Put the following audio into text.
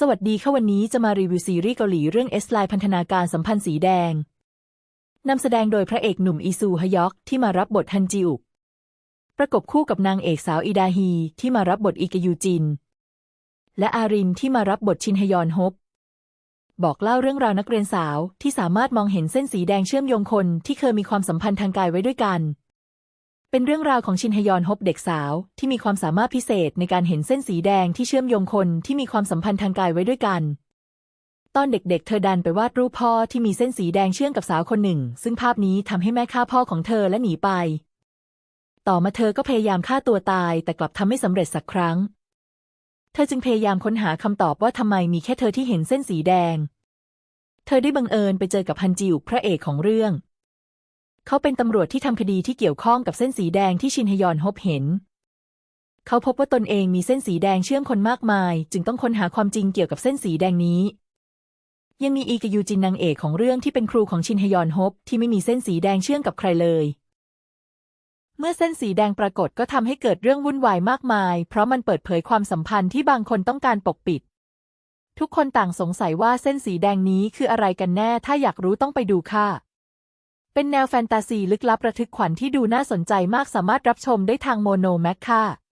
สวัสดีค่ะวันนี้จะมารีวิวซีรีส์เกาหลีเรื่อง S ไลน์พันธนาการสัมพันธ์สีแดง นำแสดงโดยพระเอกหนุ่มอีซูฮยอกที่มารับบทฮันจิอุกประกบคู่กับนางเอกสาวอีดาฮีที่มารับบทอิกยูจิน และอารินที่มารับบทชินฮยอนฮบบอกเล่าเรื่องราวนักเรียนสาวที่สามารถมองเห็นเส้นสีแดงเชื่อมโยงคนที่เคยมีความสัมพันธ์ทางกายไว้ด้วยกัน เป็นเรื่องราวของชินฮยอนฮบเด็กสาว ที่มีความสามารถพิเศษในการเห็นเส้นสีแดงที่เชื่อมโยงคนที่มีความสัมพันธ์ทางกายไว้ด้วยกัน ตอนเด็กๆเธอดันไปวาดรูปพ่อที่มีเส้นสีแดงเชื่อมกับสาวคนหนึ่ง ซึ่งภาพนี้ทำให้แม่ฆ่าพ่อของเธอและหนีไป ต่อมาเธอก็พยายามฆ่าตัวตาย แต่กลับทำไม่สำเร็จสักครั้ง เธอจึงพยายามค้นหาคำตอบว่าทำไมมีแค่เธอที่เห็นเส้นสีแดง เธอได้บังเอิญไปเจอกับฮันจิอุกพระเอกของเรื่อง เขาเป็นตำรวจที่ทำคดีที่เกี่ยวข้องกับเส้นสีแดงที่ชินฮยอนฮบเห็น เขาพบว่าตนเองมีเส้นสีแดงเชื่อมคนมากมาย จึงต้องค้นหาความจริงเกี่ยวกับเส้นสีแดงนี้ ยังมีอีกยูจินนางเอกของเรื่องที่เป็นครูของชินฮยอนฮบที่ไม่มีเส้นสีแดงเชื่อมกับใครเลย เมื่อเส้นสีแดงปรากฏก็ทำให้เกิดเรื่องวุ่นวายมากมาย เพราะมันเปิดเผยความสัมพันธ์ที่บางคนต้องการปกปิด ทุกคนต่างสงสัยว่าเส้นสีแดงนี้คืออะไรกันแน่ ถ้าอยากรู้ต้องไปดูค่ะ เป็นแนวแฟนตาซีลึกลับระทึกขวัญที่ดูน่าสนใจมากสามารถรับชมได้ทางโมโนแมคค่ะ